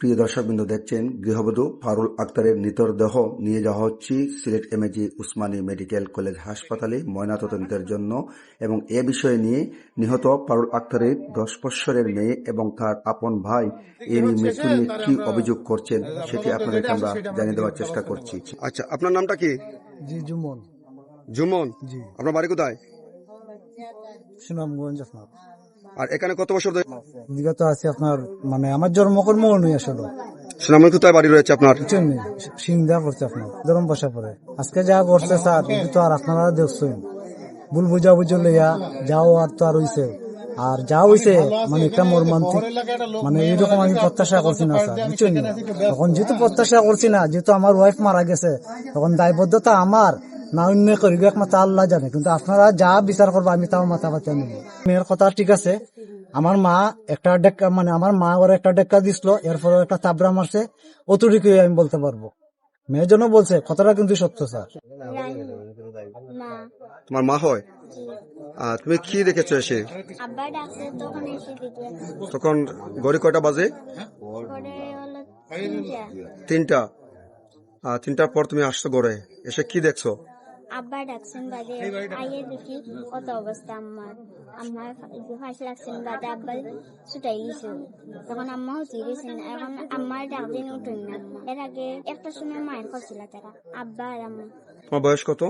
প্রিয় দর্শকবৃন্দ দেখছেন গৃহবধূ ফারুল আক্তারের মৃতদেহ নিয়ে যাওয়া হচ্ছে Sylhet MAG Osmani medical college হাসপাতালে ময়নাতদন্তের জন্য এবং এ বিষয়ে নিয়ে নিহত ফারুল আক্তারের দশ বৎসরের মেয়ে এবং তার আপন ভাই এ নিয়ে মৃত্যু নিয়ে কি অভিযোগ করছেন সেটি আপনাদেরকে আমরা জানিয়ে দেওয়ার চেষ্টা করছি। আচ্ছা আপনার নামটা কি? জি জুমন। জুমন? জি। আপনার বাড়ি কোথায়? সুনামগঞ্জ আপনার। আর এখানে কত বছর ধরে? দিকে তো আছে আপনার মানে আমার জন্মকর্ম নই আসলে। সুনামগঞ্জ কোথায় বাড়ি রয়েছে আপনার? সিন্ধা করছে আপনার গরম বসা পরে। আজকে যা করছে স্যার তো আর আপনারা দেখছেন। ভুল বুঝা লইয়া যাও আর তো আর হইছে। আর যা হইছে মানে একটা মর্মান্তিক মানে আমি প্রত্যাশা করছি না স্যার বুঝছেন নি? যেহেতু প্রত্যাশা করছি না যেহেতু আমার ওয়াইফ মারা গেছে তখন দায়বদ্ধতা আমার। না অন্য করিব একমাত্র আল্লাহ জানে কিন্তু আপনারা যা বিচার করব আমি তাও মাথা পাতে নেব মেয়ের কথা ঠিক আছে আমার মা একটা ডেক্কা মানে আমার মা ওর একটা ডেক্কা দিছিল এরপরে একটা চাবড়া মারছে অতটুকুই আমি বলতে পারব। মেয়ের জন্য বলছে কথাটা কিন্তু সত্য স্যার। তোমার মা হয়? আর তুমি কি দেখেছ এসে? তখন এসে গড়ি কয়টা বাজে? তিনটা। তিনটা। তিনটার পর তুমি আসছো গড়ে এসে কি দেখছ? আব্বা ডাকছেন বাদে আইয়ে দেখি কত অবস্থা আম্মার। আম্মার ফাঁস লাগছেন বাদে আব্বা ছুটাই গেছে তখন আম্মা হচ্ছে গেছেন এখন আম্মার ডাক দিন উঠুন না এর আগে একটা সময় মায়ের করছিল তারা আব্বা আর আম্মা। তোমার বয়স কত?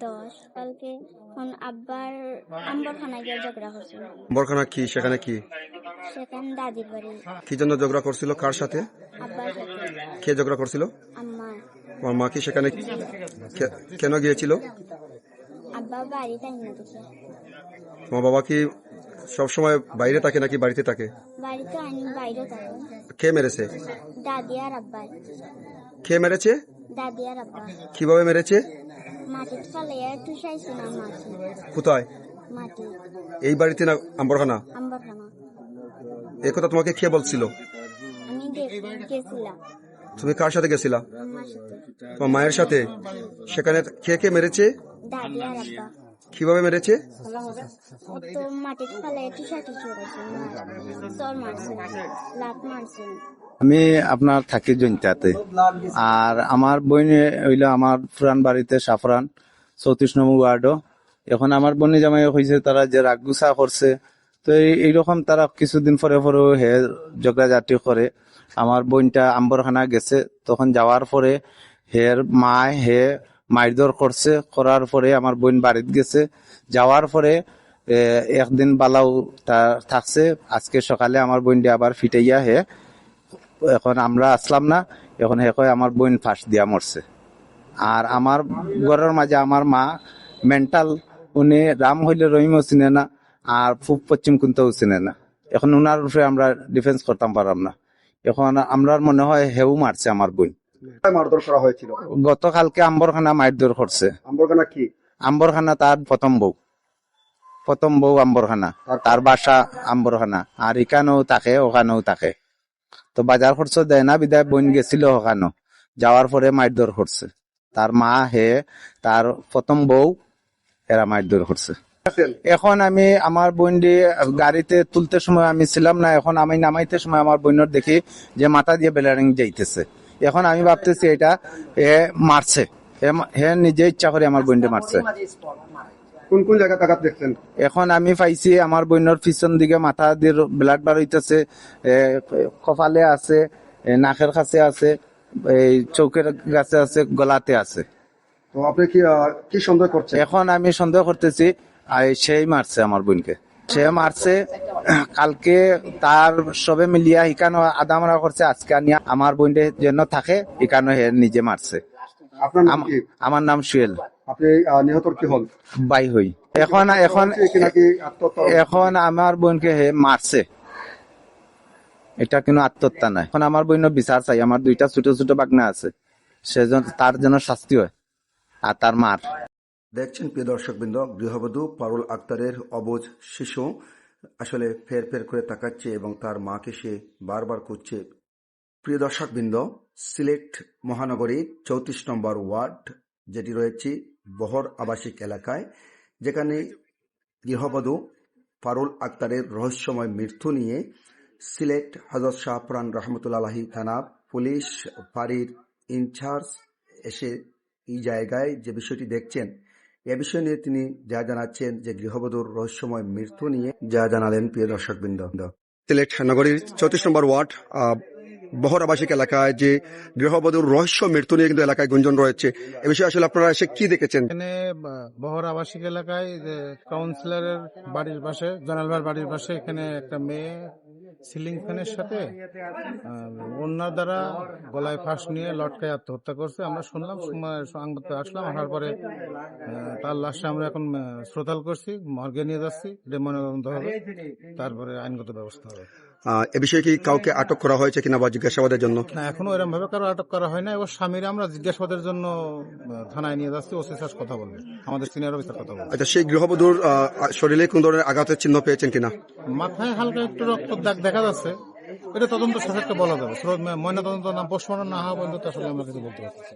দশ। কালকে এখন আব্বার আম্বার খানা গিয়ে ঝগড়া করছিল বরখানা কি সেখানে কি? সেখানে দাদির বাড়ি। কি জন্য ঝগড়া করছিল? কার সাথে? আব্বার সাথে। কে ঝগড়া করছিল? আম্মা তোমার মা কি সেখানে কে- কেন গিয়েছিল? তোমার বাবা কি সবসময় বাইরে থাকে নাকি বাড়িতে থাকে? কে মেরেছে? কে মেরেছে? কীভাবে মেরেছে? কোথায়? এই বাড়িতে না আম্বরখানা? আম্বার খানা এই কথা তোমাকে কে বলছিল? তুমি কার সাথে গেছিলা? তোমার মায়ের সাথে? সেখানে কে কে মেরেছে? কীভাবে মেরেছে? আমি আপনার থাকি জৈন্তাতে। আর আমার বোন হইল আমার পুরান বাড়িতে সাফরান, চৌত্রিশ নম্বর ওয়ার্ডও। এখন আমার বোনে জামাই হয়েছে তারা যে রাগুসা করছে, তো এই- এইরকম তারা কিছুদিন পরে পরে হে ঝগড়াঝাটি করে। আমার বোনটা আম্বরখানা গেছে, তখন যাওয়ার পরে হের মা হে মারধর করছে, করার পরে আমার বোন বাড়িতে গেছে। যাওয়ার পরে একদিন বালাও থাকছে, আজকে সকালে আমার বোনটা আবার ফিটাইয়া হে, এখন আমরা আসলাম না, এখন হে কয় আমার বোন ফাঁস দিয়া মরছে। আর আমার ঘরের মাঝে আমার মা মেন্টাল উনি রাম হইলে রহিমও চিনে না, আর পশ্চিম কুন্তও চিনে না। এখন উনার উপরে আমরা ডিফেন্স করতাম পারলাম না। এখন আমরা মনে হয় হেউ মারছে আমার বোন। মারধর করা হয়েছিল? গতকালকে আম্বরখানা মারধর করছে। আম্বরখানা কি? আম্বরখানা তার প্রথম বউ। প্রথম বউ আম্বরখানা। তার বাসা আম্বরখানা। আর এখানেও থাকে ওখানেও থাকে। তো বাজার খরচ দেয় না বিদায় বোন গেছিল ওখানেও। যাওয়ার পরে মারধর করছে। তার মা হে তার প্রথম বউ এরা মারধর করছে। এখন আমি আমার বোন গাড়িতে তুলতে সময় আমি ছিলাম না এখন আমি নামাইতে সময় আমার বোনের দেখি যে মাথা দিয়ে বেলারিং যাইতেছে। এখন আমি ভাবতেছি এটা এ মারছে। হে- নিজে ইচ্ছা করে আমার বোনকে মারছে। কোন কোন জায়গা দেখছেন? এখন আমি পাইছি আমার বোনের পিছন দিকে মাথা দিয়ে ব্লাড বার হইতেছে কপালে আছে নাকের কাছে আছে এই চৌকের কাছে আছে গলাতে আছে। তো আপনি কি কি সন্দেহ করছেন? এখন আমি সন্দেহ করতেছি সেই মারছে আমার বোনকে। সে মারছে কালকে তার সবে মিলিয়া ইকানো আদামরা করছে আজকে আনিয়া আমার বোনকে যেন থাকে ইকানো হে নিজে মারছে। আমার নাম সুয়েল। আপনি নিহতর কি হন? বাই হই। এখন এখন এখন আমার বোনকে হে মারছে। এটা কোনো আত্মহত্যা নাই। এখন আমার বোন বিচার চাই। আমার দুইটা ছোট ছোট বাগনা আছে। সেজন্য তার জন্য শাস্তি হয়। আর তার মার। দেখছেন প্রিয় দর্শকবৃন্দ, গৃহবধূ পারুল আক্তারের অবোধ শিশু আসলে ফের ফের করে তাকাচ্ছে এবং তার মাকে সে বারবার খুঁজছে। প্রিয় দর্শকবৃন্দ, সিলেট মহানগরী চৌত্রিশ নম্বর ওয়ার্ড, যেটি রয়েছে বহর আবাসিক এলাকায়, যেখানে গৃহবধূ পারুল আক্তারের রহস্যময় মৃত্যু নিয়ে সিলেট হজরত শাহপুরান রহমতুল্লাহি থানা পুলিশ ফাঁড়ির ইনচার্জ এসে এই জায়গায় যে বিষয়টি দেখছেন এ বিষয় নিয়ে তিনি যা জানাচ্ছেন যে গৃহবধূর রহস্যময় মৃত্যু নিয়ে যা জানালেন প্রিয় দর্শকবৃন্দ। সিলেট নগরীর চৌত্রিশ নম্বর ওয়ার্ড বহরাবাসিক এলাকায় যে গৃহবধূর রহস্য মৃত্যু নিয়ে কিন্তু এলাকায় গুঞ্জন রয়েছে। এ বিষয়ে আসলে আপনারা এসে কি দেখেছেন? এখানে বা- বহর আবাসিক এলাকায় কাউন্সিলরের বাড়ির পাশে জনালবার বাড়ির পাশে এখানে একটা মেয়ে সিলিং ফ্যানের সাথে ওনার দ্বারা গলায় ফাঁস নিয়ে লটকায় আত্মহত্যা করছে। আমরা শুনলাম সময় সংবাদ আসলাম আসার পরে তার লাশে আমরা এখন শ্রোতাল করছি মর্গে নিয়ে যাচ্ছি। এটা ময়নাতদন্ত হবে। তারপরে আইনগত ব্যবস্থা হবে। এ বিষয়ে কি কাউকে আটক করা হয়েছে কিনা বা জিজ্ঞাসাবাদের জন্য? না এখনও এরকম ভাবে কারও আটক করা হয় না এবার স্বামীরা আমরা জিজ্ঞাসাবাদের জন্য থানায় নিয়ে যাচ্ছি। ওসি স্যার কথা বলবে। আমাদের সিনিয়র অফিসার কথা বলবে। আচ্ছা সেই গৃহবধূর শরীরে কোন ধরনের আঘাতের চিহ্ন পেয়েছেন কিনা? মাথায় হালকা একটু রক্ত দাগ দেখা যাচ্ছে, এটা তদন্ত সাপেক্ষে বলা যাবে ময়না তদন্ত না পোস্টমর্টম না হওয়া পর্যন্ত আসলে আমরা কিছু বলতে পারছি।